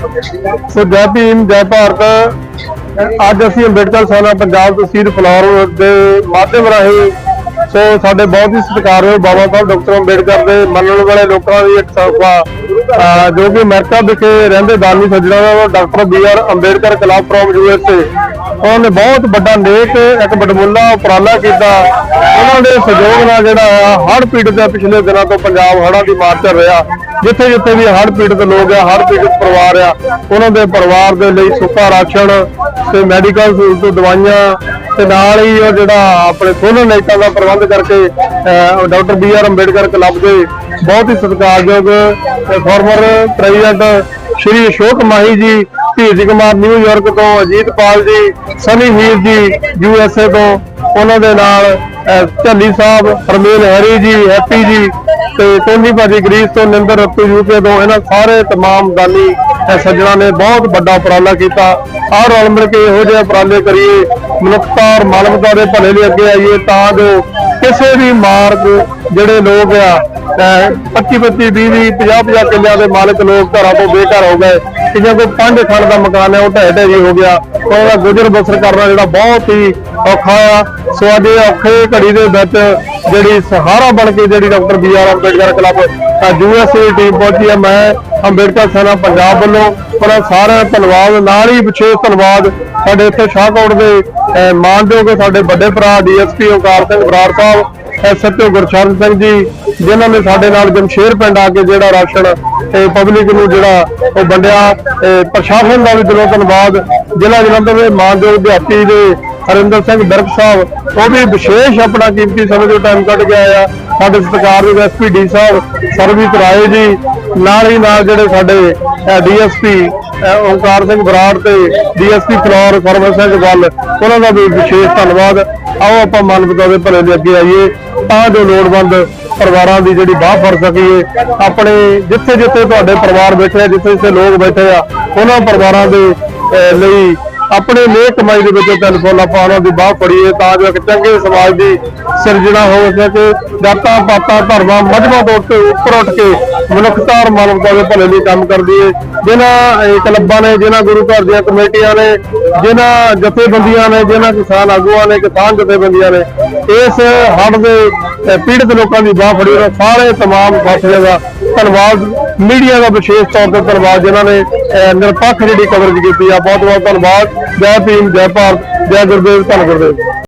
ਸੋ ਜੈ ਭੀਮ, ਜੈ ਭਾਰਤ। ਅੱਜ ਅਸੀਂ ਅੰਬੇਡਕਰ ਸੈਨਾ ਪੰਜਾਬ ਤਹਿਸੀਲ ਫਲੋਰ ਦੇ ਮਾਧਿਅਮ ਰਾਹੀਂ ਸੋ ਸਾਡੇ ਬਹੁਤ ਹੀ ਸਤਿਕਾਰਯੋਗ ਬਾਬਾ ਸਾਹਿਬ, ਡਾਕਟਰ ਅੰਬੇਡਕਰ ਦੇ ਮੰਨਣ ਵਾਲੇ ਲੋਕਾਂ ਦੀ ਇੱਕ ਸੰਸਥਾ ਜੋ ਕਿ ਅਮਰੀਕਾ ਵਿਖੇ ਰਹਿੰਦੇ ਦਾਨੀ ਸੱਜਣਾ ਦਾ, doctor B R Ambedkar club from USA ਉਹਨਾਂ ਨੇ ਬਹੁਤ ਵੱਡਾ ਨੇਕ ਇੱਕ ਬੜਮੁੱਲਾ ਉਪਰਾਲਾ ਕੀਤਾ। ਉਹਨਾਂ ਦੇ ਸਹਿਯੋਗ ਨਾਲ ਜਿਹੜਾ ਆ, ਹੜ੍ਹ ਪੀੜਤ ਆ, ਪਿਛਲੇ ਦਿਨਾਂ ਤੋਂ ਪੰਜਾਬ ਹੜ੍ਹਾਂ ਦੀ ਮਾਰ ਚੱਲ ਰਿਹਾ। ਜਿੱਥੇ ਜਿੱਥੇ ਵੀ ਹੜ੍ਹ ਪੀੜਤ ਲੋਕ ਆ, ਹੜ੍ਹ ਪੀੜਤ ਪਰਿਵਾਰ ਆ, ਉਹਨਾਂ ਦੇ ਪਰਿਵਾਰ ਦੇ ਲਈ ਸੁੱਕਾ ਰਾਸ਼ਨ ਤੇ ਮੈਡੀਕਲ ਸਹੂਲਤ, ਦਵਾਈਆਂ ਤੇ ਨਾਲ ਹੀ ਉਹ ਜਿਹੜਾ ਆਪਣੇ ਸੋਲਰ ਲਾਈਟਾਂ ਦਾ ਪ੍ਰਬੰਧ ਕਰਕੇ doctor B R Ambedkar club ਦੇ ਬਹੁਤ ਹੀ ਸਤਿਕਾਰਯੋਗ former president Shri Ashok Mahi ji Dheeraj Kumar New York ਤੋਂ ਅਜੀਤ ਪਾਲ ਜੀ ਸਨੀ ਹੀਰ ਜੀ ਯੂ ਐਸ ਏ ਤੋਂ ਉਹਨਾਂ ਦੇ ਨਾਲ ਅਹ, ਝੱਲੀ ਸਾਹਿਬ ਹਰਮੇਲ ਹੈਰੀ ਜੀ ਹੈਪੀ ਜੀ ਤੇ ਟੋਨੀ ਭਾਜੀ ਗ੍ਰੀਸ ਤੋਂ ਨਿੰਦਰ ਰੱਤੂ ਯੂਕੇ ਤੋਂ ਇਹਨਾਂ ਸਾਰੇ तमाम ਦਾਨੀ ਅਹ, ਸੱਜਣਾ ਨੇ ਬਹੁਤ ਵੱਡਾ ਉਪਰਾਲਾ ਕੀਤਾ ਆਹ ਰਲ ਮਿਲ ਕੇ ਇਹੋ ਜਿਹੇ ਉਪਰਾਲੇ ਕਰੀਏ ਮਨੁੱਖਤਾ ਔਰ ਮਾਨਵਤਾ ਦੇ ਭਲੇ ਲਈ ਅੱਗੇ ਆਈਏ ਤਾਂ ਜੋ ਕਿਸੇ ਵੀ ਮਾਰਗ ਜਿਹੜੇ ਲੋਕ ਆ 25 25 20 20 50 50 ਕਿੱਲਿਆਂ ਦੇ ਮਾਲਕ ਲੋਕ ਘਰਾਂ ਤੋਂ ਬੇਘਰ ਹੋ ਗਏ। ਕਿ ਜੇ ਕੋਈ ਪੰਜ ਖੰਡ ਦਾ ਮਕਾਨ ਹੈ ਉਹ ਢਹਿ ਢਹਿ ਢੇਰੀ ਹੋ ਗਿਆ। ਉਹਦਾ ਗੁਜ਼ਰ ਬਸਰ ਕਰਨਾ ਜਿਹੜਾ ਬਹੁਤ ਹੀ ਔਖਾ ਆ। ਸੋ ਅੱਜ ਔਖੇ ਘੜੀ ਦੇ ਵਿੱਚ ਜਿਹੜੀ ਸਹਾਰਾ ਬਣ ਕੇ ਜਿਹੜੀ doctor B R Ambedkar club USA team ਪਹੁੰਚੀ ਹੈ। ਮੈਂ ਅੰਬੇਡਕਰ ਸੈਨਾ ਪੰਜਾਬ ਵੱਲੋਂ ਉਹਨਾਂ ਸਾਰਿਆਂ ਦਾ ਧੰਨਵਾਦ। ਨਾਲ ਹੀ ਵਿਸ਼ੇਸ਼ ਧੰਨਵਾਦ ਸਾਡੇ ਇੱਥੇ ਸ਼ਾਹਕੋਟ ਦੇ ਅਹ, ਮਾਨਯੋਗ ਸਾਡੇ ਵੱਡੇ ਭਰਾ ਡੀਐਸਪੀ ਓਕਾਰ ਸਿੰਘ ਬਰਾੜ ਸਾਹਿਬ ਐਸਐਚਓ ਗੁਰਸ਼ਰਨ ਸਿੰਘ ਜੀ, ਜਿਨ੍ਹਾਂ ਨੇ ਸਾਡੇ ਨਾਲ ਜਮਸ਼ੇਰ ਪਿੰਡ ਆ ਕੇ ਜਿਹੜਾ ਰਾਸ਼ਨ ਤੇ ਪਬਲਿਕ ਨੂੰ ਜਿਹੜਾ ਉਹ ਵੰਡਿਆ। ਪ੍ਰਸ਼ਾਸਨ ਦਾ ਵੀ ਦਿਲੋਂ ਧੰਨਵਾਦ। ਜ਼ਿਲ੍ਹਾ ਜਲੰਧਰ ਦੇ ਮਾਨਯੋਗ ਅਧਿਆਪੀ ਦੇ ਹਰਿੰਦਰ ਸਿੰਘ ਬਿਰਕ ਸਾਹਿਬ, ਉਹ ਵੀ ਵਿਸ਼ੇਸ਼ ਆਪਣਾ ਕੀਮਤੀ ਸਮੇਂ ਤੋਂ ਟਾਈਮ ਕੱਢ ਕੇ ਆਇਆ ਸਾਡੇ ਸਤਿਕਾਰਯੋਗ ਐਸਪੀ ਡੀ ਸਾਹਿਬ, ਸਰਬਜੀਤ ਰਾਏ ਜੀ, ਨਾਲ ਹੀ ਨਾਲ ਜਿਹੜੇ ਸਾਡੇ ਡੀਐਸਪੀ ਓਂਕਾਰ ਸਿੰਘ ਬਰਾੜ ਤੇ ਡੀਐਸਪੀ ਫਲੋਰ ਸਰਵਨ ਸਿੰਘ ਗੱਲ ਉਹਨਾਂ ਦਾ ਵੀ ਵਿਸ਼ੇਸ਼ ਧੰਨਵਾਦ। ਆਓ ਆਪਾਂ ਮਾਨਵਤਾ ਦੇ ਭਲੇ ਦੇ ਅੱਗੇ ਆਈਏ। ਤਾਂ ਜੋ ਲੋੜਵੰਦ ਪਰਿਵਾਰਾਂ ਦੀ ਜਿਹੜੀ ਬਾਹ ਫੜ ਸਕੀਏ, ਆਪਣੇ ਜਿੱਥੇ ਜਿੱਥੇ ਤੁਹਾਡੇ ਪਰਿਵਾਰ ਬੈਠੇ ਆ ਜਿੱਥੇ ਜਿੱਥੇ ਲੋਕ ਬੈਠੇ ਆ, ਉਹਨਾਂ ਪਰਿਵਾਰਾਂ ਦੇ ਲਈ ਆਪਣੇ ਨੇਕ ਕਮਾਈ ਦੇ ਵਿੱਚ ਟੈਲੀਫੋਨ ਆਪਾਂ ਉਹਨਾਂ ਦੀ ਬਾਹ ਫੜੀਏ ਤਾਂ ਜੋ ਇੱਕ ਚੰਗੇ ਸਮਾਜ ਦੀ ਸਿਰਜਣਾ ਹੋ ਸਕੇ ਜਾਤਾਂ ਪਾਤਾਂ ਧਰਮਾਂ ਮਜ਼ਹਬਾਂ ਤੋਂ ਉੱਤੇ ਉੱਪਰ ਉੱਠ ਕੇ ਮਨੁੱਖਤਾ ਔਰ ਮਾਨਵਤਾ ਦੇ ਭਲੇ ਲਈ ਕੰਮ ਕਰਦੀ ਹੈ ਜਿਨ੍ਹਾਂ ਇਹ ਕਲੱਬਾਂ ਨੇ ਜਿਨ੍ਹਾਂ ਗੁਰੂ ਘਰ ਦੀਆਂ ਕਮੇਟੀਆਂ ਨੇ ਜਿਨ੍ਹਾਂ ਜਥੇਬੰਦੀਆਂ ਨੇ ਜਿਨ੍ਹਾਂ ਕਿਸਾਨ ਆਗੂਆਂ ਨੇ ਕਿਸਾਨ ਜਥੇਬੰਦੀਆਂ ਨੇ ਇਸ ਹੜ੍ਹ ਦੇ ਅਹ, ਪੀੜਤ ਲੋਕਾਂ ਦੀ ਬਾਹ ਫੜੀ ਉਹਨਾਂ ਸਾਰੇ तमाम ਸਾਥੀਆਂ ਦਾ ਧੰਨਵਾਦ। ਮੀਡੀਆ ਦਾ ਵਿਸ਼ੇਸ਼ ਤੌਰ ਤੇ ਧੰਨਵਾਦ ਜਿਨ੍ਹਾਂ ਨੇ ਅਹ, ਨਿਰਪੱਖ ਜਿਹੜੀ ਕਵਰੇਜ ਕੀਤੀ ਆ। ਬਹੁਤ ਬਹੁਤ ਧੰਨਵਾਦ। ਜੈ ਭੀਮ ਜੈ ਭਾਰਤ ਜੈ ਗੁਰਦੇਵ ਧੰਨ ਗੁਰਦੇਵ।